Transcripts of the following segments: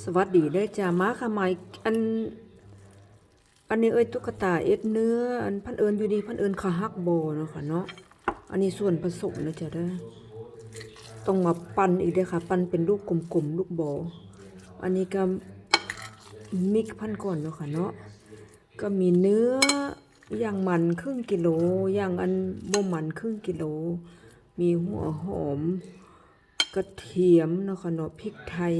สวัสดีเด้จ้ามาค่ะมายอัน อันนี้เอ้ยตุ๊กตาเอ็ดเนื้อ อันพันเอิญอยู่ดีพันเอิญขาฮักโบเนาะค่ะเนาะ อันนี้ส่วนผสมนะจ๊ะเด้อต้องมาปั้นอีกเด้อค่ะ ปั้นเป็นลูกกลมๆลูกโบอันนี้ก็มิกพันก่อนเนาะค่ะเนาะ ก็มีเนื้อย่างมันครึ่งกิโล อย่างอันบ่มันครึ่งกิโล มีหัวหอม กระเทียมเนาะค่ะเนาะพริกไทย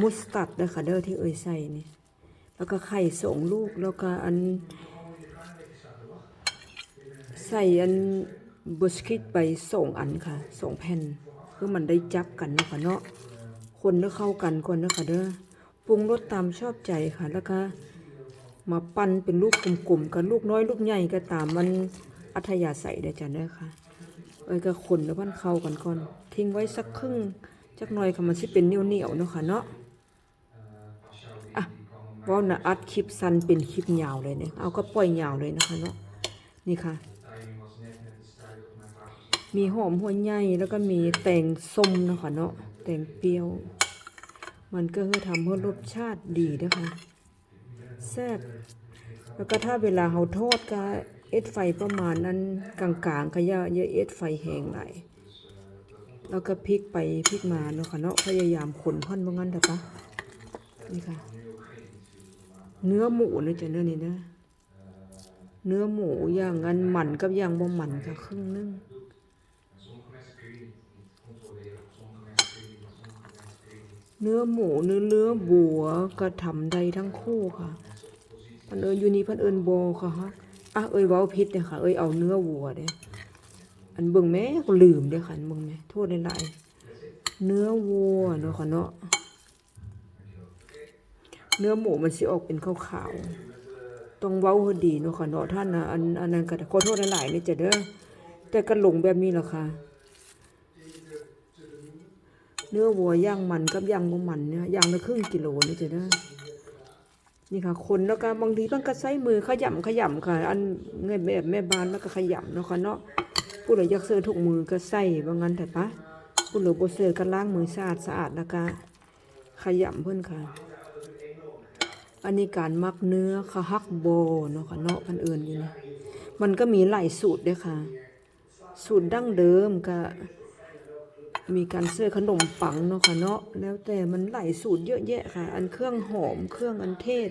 มุสตัดเด้อค่ะเด้อที่เอ่ยใส่นี่ แล้วก็ไข่สองลูกแล้วก็อัน ใส่อันบิสกิตไปสองอันค่ะสองแผ่นเพื่อมันได้จับกันเนาะค่ะเนาะคนให้เข้ากันก่อนนะค่ะเด้อปรุงรสตามชอบใจค่ะ แล้วก็มาปั้นเป็นลูกกลมๆกันลูกน้อยลูกใหญ่ก็ตามมันอัธยาศัยเด้อจ้ะเด้อค่ะเอ้ยก็คนแล้วมันเข้ากันก่อน ทิ้งไว้สักครึ่ง จักหน่อยค่ะมันสิเป็นเหนียวเนาะค่ะเนาะอะว่านะอัดคลิปสั้นเป็นคลิปยาวเลยเนี่ยเอาก็ปล่อยยาวเลยนะคะเนาะนี่ค่ะ มีหอมหัวใหญ่แล้วก็มีแตงส้มนะคะเนาะแตงเปรี้ยว มันก็คือทำให้รสชาติดีนะคะแซ่บแล้วก็ถ้าเวลาเราทอดก็เอ็ดไฟประมาณนั้นกลางๆก็อย่าอย่าเอ็ดไฟแห้งไหลาย แล้วก็พลิกไปพลิกมาเนาะค่ะเนาะพยายามขนพันว่างั้นเถอะปะนี่ค่ะ เนื้อหมูเนะจ๊ะเนื้อนี่นะเนื้อหมูอย่างอันหมันกับอย่างบ่หมันค่ะครึ่งนึงเนื้อหมูเนื้อเนื้อบัวก็ทำได้ทั้งคู่ค่ะพันเอิญอยู่นี่พันเอิญโบค่ะฮะอะเอ้ยว้าพิษเนี่ยค่ะ เอ้ยเอาเนื้อวัวเด้ อันเบิ่งแม่ก็ลืมเด้อค่ะอันเบิ่งแม่โทษหลายๆเนื้อวัวเนาะค่ะเนาะเนื้อหมูมันสิออกเป็นขาวๆต้องเว้าให้ดีเนาะค่ะเนาะท่านนะอันอันนั้นก็ขอโทษหลายๆนี่จ้ะเด้อแต่ก็หลงแบบนี้แหละค่ะเนื้อวัวย่างมันกับย่างบ่มันเนี่ยย่างละครึ่งกิโลนี่จะได้นี่ค่ะคนแล้วก็บางทีต้องก็ใช้มือขยำขยำค่ะ อันเงยแบบแม่บ้านแล้วก็ขยำเนาะค่ะเนาะ ผู้ใดอยากเสื้อถุกมือก็ใส่ว่างั้นแต่ปะผู้เหลือบ่เสื้อก็ล้างมือสะอาดสะอาดแล้วก็ขยำเพิ่อนค่ะ อันนี้การมักเนื้อขะฮักโบเนาะค่ะเนาะพันเอื่นอยู่นี่มันก็มีหลายสูตรเด้อค่ะ สูตรดั้งเดิมก็มีการเสื้อขนมปังเนาะค่ะเนาะแล้วแต่มันหลายสูตรเยอะแยะค่ะ อันเครื่องหอมเครื่องอันเทศ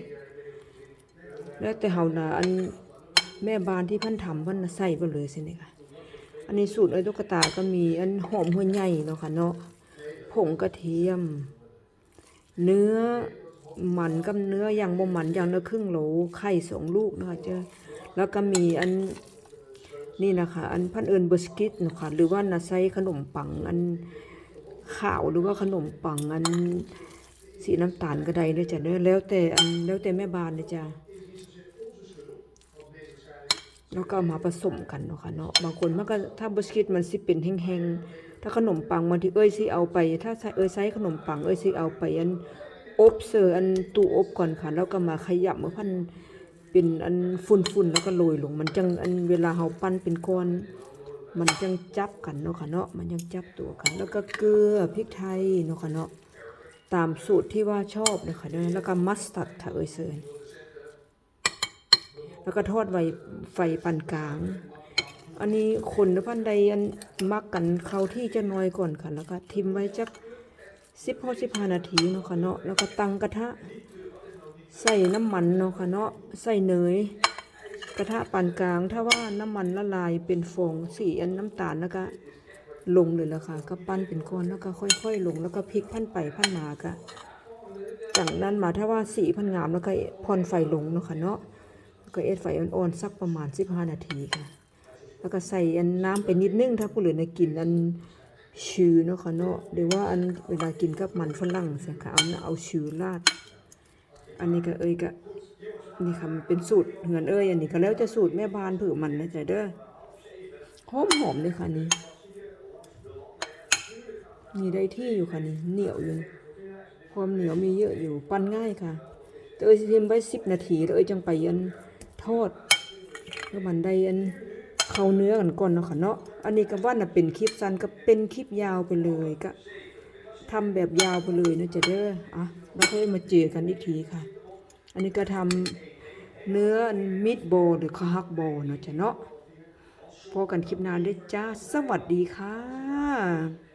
แล้วแต่เฮานะอันแม่บ้านที่พันทำพันใส่ไปเลยสินี่ค่ะ อันนี้สูตรไอ้ตุ๊กตาก็มีอันหอมหัวใหญ่เนาะค่ะเนาะผงกระเทียม เนื้อมันกับเนื้ออย่างบ่มันอย่างละครึ่งโหลไข่สองลูกนะคะเจ้าแล้วก็มีอันนี่นะคะ อันพันเอิญบิสกิตนะคะหรือว่านาไซขนมปังอันขาวหรือว่าขนมปังอันสีน้ำตาลก็ได้เลยจ้ะเด้อแล้วแต่อันแล้วแต่แม่บ้านเลยจ้ะ แล้วก็มาผสมกันเนาะค่ะเนาะบางคนมันก็ถ้าบิสกิตมันสิเป็นแห้งๆถ้าขนมปังบางทีเอ้ยสิเอาไป ถ้าใส่เอ้ยใส่ขนมปังเอ้ยสิเอาไปอันอบเซอร์อันตู้อบก่อนค่ะ แล้วก็มาขยำมาพันเป็นอันฝุ่นๆแล้วก็โรยลง มันจังอันเวลาเฮาปั้นเป็นก้อนมันจังจับกันเนาะค่ะเนาะมันยังจับตัวกัน แล้วก็เกลือพริกไทยเนาะค่ะเนาะตามสูตรที่ว่าชอบเนาะค่ะเนาะแล้วก็มัสตาร์ดถ้าเอ่ยเซิน แล้วก็ทอดไว้ไฟปานกลาง อันนี้คนพันใดอันมักกันเข้าที่จะน้อยก่อนค่ะแล้วก็ทิมไว้จักสิบหกสิบห้านาทีเนาะค่ะเนาะแล้วก็ตั้งกระทะ ใส่น้ำมันเนาะค่ะเนาะใส่เนยกระทะปานกลาง ถ้าว่าน้ำมันละลายเป็นฟองสีอันน้ำตาลแล้วก็ลงเลยละค่ะ ก็ปั้นเป็นก้อนแล้วก็ค่อยๆ ลงแล้วก็พลิกพันไปพันมาก็จากนั้นมาถ้าว่าสีพันงามแล้วก็พอนไฟลงเนาะค่ะเนาะ ก็เอ็ดไฟอ่อนๆสักประมาณ 15 นาทีค่ะ แล้วก็ใส่อันน้ำไปนิดนึง ถ้าผู้เหลือในกินอันชือเนาะค่ะเนาะหรือว่าอันเวลากินกับมันฝรั่งเสียค่ะเอาเอาชือราด อันนี้ก็เอ้ยก็นี่ค่ะมันเป็นสูตรเหือนเอ้ยอันนี้ก็แล้วจะสูตรแม่บ้านผือมันนะจ๊ะเด้อหอมหอมเลยค่ะนี่นี่ได้ที่อยู่ค่ะนี่เหนียวอยู่ความเหนียวมีเยอะอยู่ปั้นง่ายค่ะแต่เอ้ยสิทิมไว้สิบนาทีแล้วเอ้ยจังไปอัน ทอดแล้วมันได้อันเข้าเนื้อกันก่อนเนาะค่ะเนาะอันนี้ก็ว่าน่ะเป็นคลิปสั้นก็เป็นคลิปยาวไปเลยก็ทำแบบยาวไปเลยนะจะเด้ออะแล้วค่อยมาเจอกันอีกทีค่ะ อันนี้ก็ทำเนื้อมิดโบหรือขาฮักโบเนาะจะเนาะพอกันคลิปหนานด้วยจ้า สวัสดีค่ะ